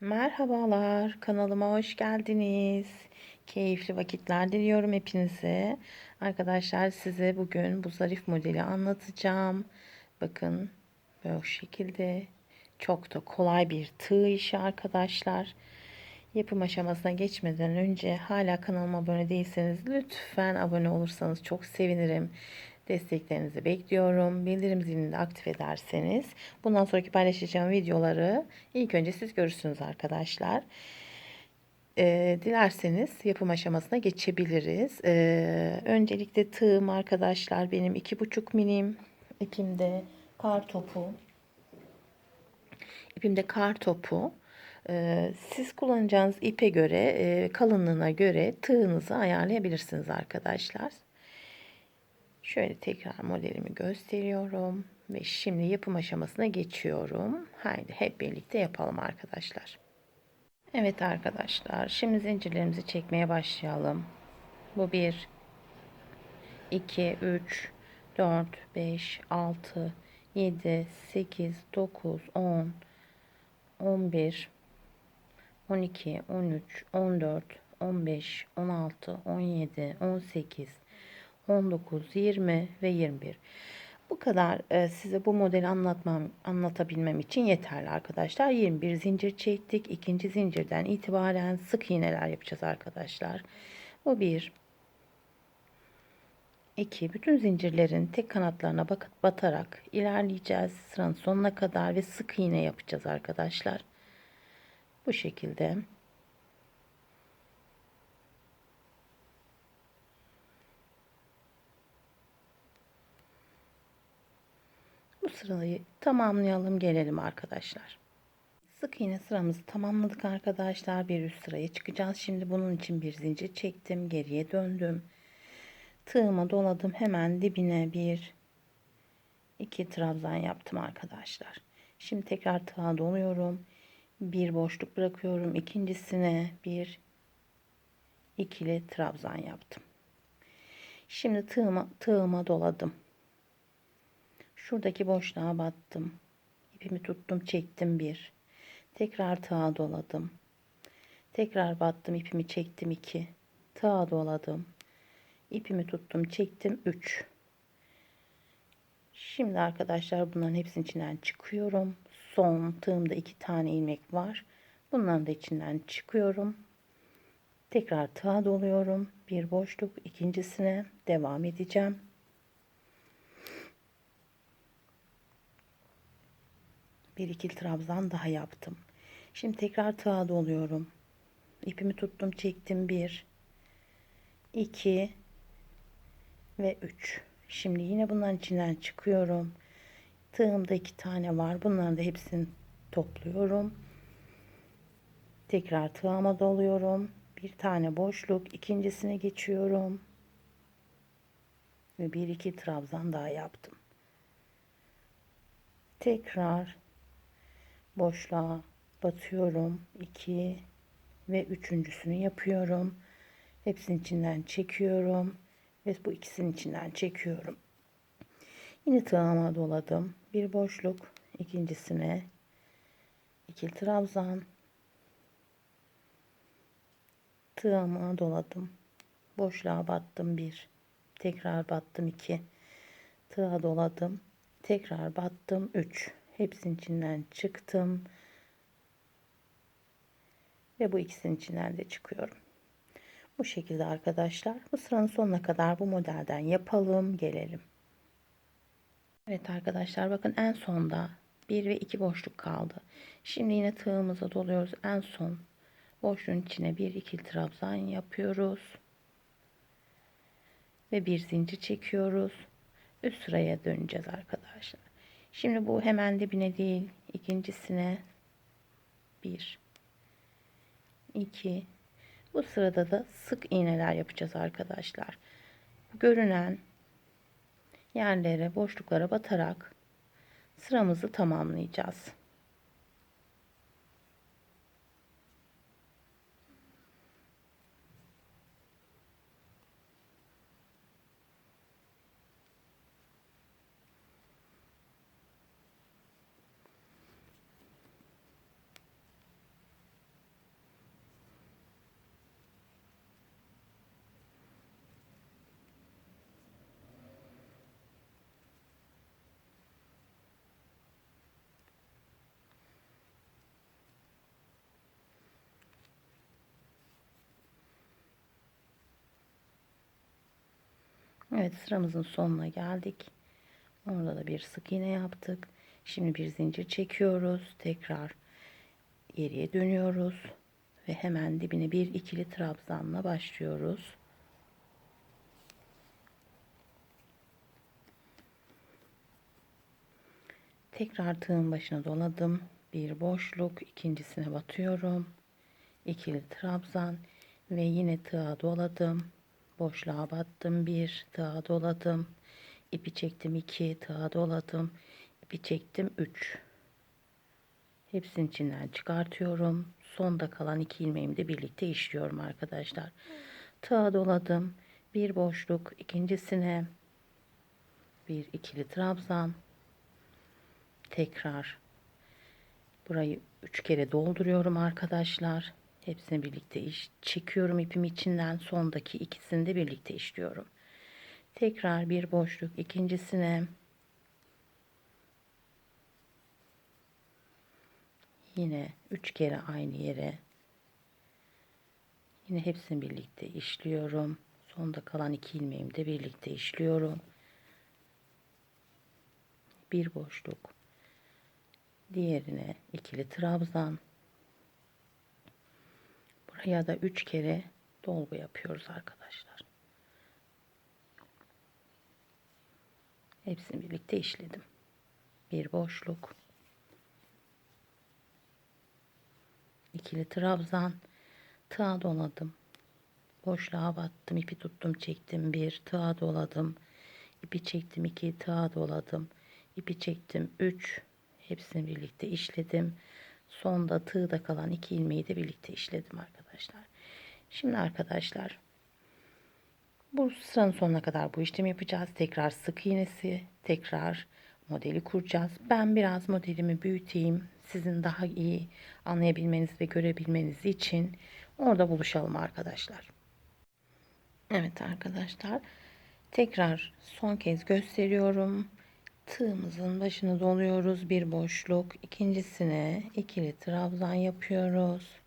Merhabalar, kanalıma hoş geldiniz. Keyifli vakitler diliyorum hepinize. Arkadaşlar size bugün bu zarif modeli anlatacağım. Bakın böyle şekilde çok da kolay bir tığ işi arkadaşlar. Yapım aşamasına geçmeden önce hala kanalıma abone değilseniz lütfen abone olursanız çok sevinirim. Desteklerinizi bekliyorum. Bildirim zilini de aktif ederseniz bundan sonraki paylaşacağım videoları ilk önce siz görürsünüz arkadaşlar. Ee, dilerseniz yapım aşamasına geçebiliriz. Ee, öncelikle tığım arkadaşlar benim iki buçuk milim. İpimde kar topu. İpimde kar topu. Ee, siz kullanacağınız ipe göre, e, kalınlığına göre tığınızı ayarlayabilirsiniz arkadaşlar. Şöyle tekrar modelimi gösteriyorum ve şimdi yapım aşamasına geçiyorum. Haydi hep birlikte yapalım arkadaşlar. Evet arkadaşlar, şimdi zincirlerimizi çekmeye başlayalım. Bu 1 2 3 4 5 6 7 8 9 10 11 12 13 14 15 16 17 18 19, 20 ve 21. Bu kadar e, size bu modeli anlatmam, anlatabilmem için yeterli arkadaşlar. 21 zincir çektik. İkinci zincirden itibaren sık iğneler yapacağız arkadaşlar. Bu bir. 2. Bütün zincirlerin tek kanatlarına batarak ilerleyeceğiz. Sıranın sonuna kadar ve sık iğne yapacağız arkadaşlar. Bu şekilde. Sırayı tamamlayalım gelelim arkadaşlar. Sık iğne sıramızı tamamladık arkadaşlar. Bir üst sıraya çıkacağız. Şimdi bunun için bir zincir çektim. Geriye döndüm. Tığıma doladım. Hemen dibine bir iki trabzan yaptım arkadaşlar. Şimdi tekrar tığa doluyorum. Bir boşluk bırakıyorum. İkincisine bir ikili trabzan yaptım. Şimdi tığıma, tığıma doladım. Şuradaki boşluğa battım. İpimi tuttum, çektim bir. Tekrar tığa doladım. Tekrar battım, ipimi çektim iki. Tığa doladım. İpimi tuttum, çektim üç. Şimdi arkadaşlar bunların hepsinin içinden çıkıyorum. Son tığımda iki tane ilmek var. Bunların da içinden çıkıyorum. Tekrar tığa doluyorum. Bir boşluk ikincisine devam edeceğim. Bir ikili trabzan daha yaptım. Şimdi tekrar tığa doluyorum. İpimi tuttum, çektim. 1 2 ve 3. Şimdi yine bunların içinden çıkıyorum. Tığımda iki tane var. Bunların da hepsini topluyorum. Tekrar tığıma doluyorum. Bir tane boşluk, ikincisine geçiyorum. Ve bir iki trabzan daha yaptım. Tekrar boşluğa batıyorum. 2 ve üçüncüsünü yapıyorum. Hepsinin içinden çekiyorum ve bu ikisinin içinden çekiyorum. Yine tığıma doladım. Bir boşluk, ikincisine ikili trabzan. Tığıma doladım. Boşluğa battım bir. Tekrar battım iki. Tığa doladım. Tekrar battım üç. Hepsinin içinden çıktım. Ve bu ikisinin içinden de çıkıyorum. Bu şekilde arkadaşlar. Bu sıranın sonuna kadar bu modelden yapalım. Gelelim. Evet arkadaşlar bakın en sonda bir ve iki boşluk kaldı. Şimdi yine tığımıza doluyoruz. En son boşluğun içine bir iki trabzan yapıyoruz. Ve bir zincir çekiyoruz. Üst sıraya döneceğiz arkadaşlar. Şimdi bu hemen dibine değil. ikincisine bir, iki. Bu sırada da sık iğneler yapacağız arkadaşlar. Görünen yerlere, boşluklara batarak sıramızı tamamlayacağız. Evet sıramızın sonuna geldik. Orada da bir sık iğne yaptık. Şimdi bir zincir çekiyoruz. Tekrar geriye dönüyoruz. Ve hemen dibine bir ikili trabzanla başlıyoruz. Tekrar tığın başına doladım. Bir boşluk, ikincisine batıyorum. İkili trabzan ve yine tığa doladım. Boşluğa battım. Bir tığa doladım. ipi çektim. iki tığa doladım. ipi çektim. Üç. Hepsinin içinden çıkartıyorum. Sonda kalan iki ilmeğimi de birlikte işliyorum arkadaşlar. Tığa doladım. Bir boşluk. ikincisine bir ikili trabzan. Tekrar burayı üç kere dolduruyorum arkadaşlar. Hepsini birlikte iş çekiyorum ipim içinden sondaki ikisini de birlikte işliyorum. Tekrar bir boşluk ikincisine yine üç kere aynı yere yine hepsini birlikte işliyorum. Sonda kalan iki ilmeğimi de birlikte işliyorum. Bir boşluk diğerine ikili trabzan buraya da üç kere dolgu yapıyoruz arkadaşlar. Hepsini birlikte işledim. Bir boşluk. İkili trabzan. Tığa doladım. Boşluğa battım. İpi tuttum çektim. Bir tığa doladım. İpi çektim iki tığa doladım. İpi çektim 3 Hepsini birlikte işledim. Sonda tığda kalan iki ilmeği de birlikte işledim arkadaşlar. Şimdi arkadaşlar bu sıranın sonuna kadar bu işlemi yapacağız. Tekrar sık iğnesi, tekrar modeli kuracağız. Ben biraz modelimi büyüteyim. Sizin daha iyi anlayabilmeniz ve görebilmeniz için orada buluşalım arkadaşlar. Evet arkadaşlar. Tekrar son kez gösteriyorum tığımızın başını doluyoruz bir boşluk ikincisine ikili trabzan yapıyoruz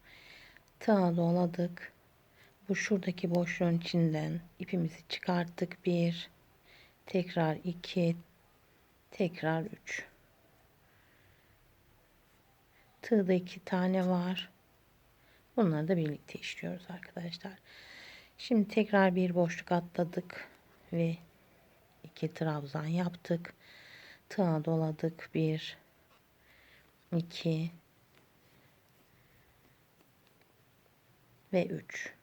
tığa doladık. Bu şuradaki boşluğun içinden ipimizi çıkarttık. Bir tekrar iki tekrar üç. Tığda iki tane var. Bunları da birlikte işliyoruz arkadaşlar. Şimdi tekrar bir boşluk atladık ve iki trabzan yaptık. Tığa doladık. 1 2 ve 3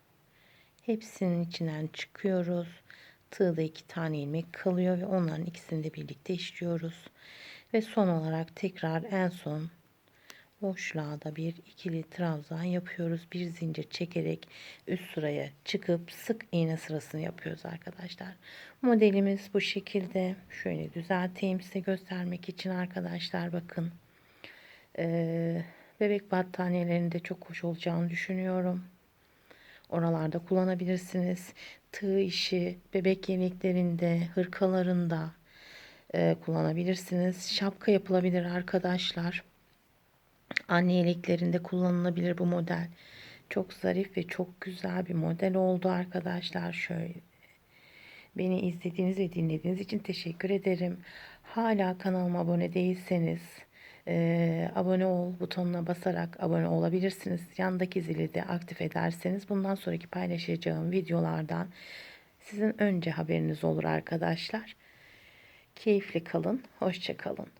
hepsinin içinden çıkıyoruz tığda iki tane ilmek kalıyor ve onların ikisini de birlikte işliyoruz ve son olarak tekrar en son boşluğa da bir ikili trabzan yapıyoruz. Bir zincir çekerek üst sıraya çıkıp sık iğne sırasını yapıyoruz arkadaşlar. Modelimiz bu şekilde. Şöyle düzelteyim size göstermek için arkadaşlar bakın. Ee, bebek battaniyelerinde çok hoş olacağını düşünüyorum. Oralarda kullanabilirsiniz. Tığ işi, bebek yeleklerinde, hırkalarında e, kullanabilirsiniz. Şapka yapılabilir arkadaşlar. Anne yeleklerinde kullanılabilir bu model. Çok zarif ve çok güzel bir model oldu arkadaşlar. Şöyle Beni izlediğiniz ve dinlediğiniz için teşekkür ederim. Hala kanalıma abone değilseniz e, abone ol butonuna basarak abone olabilirsiniz. Yandaki zili de aktif ederseniz bundan sonraki paylaşacağım videolardan sizin önce haberiniz olur arkadaşlar. Keyifli kalın, hoşça kalın.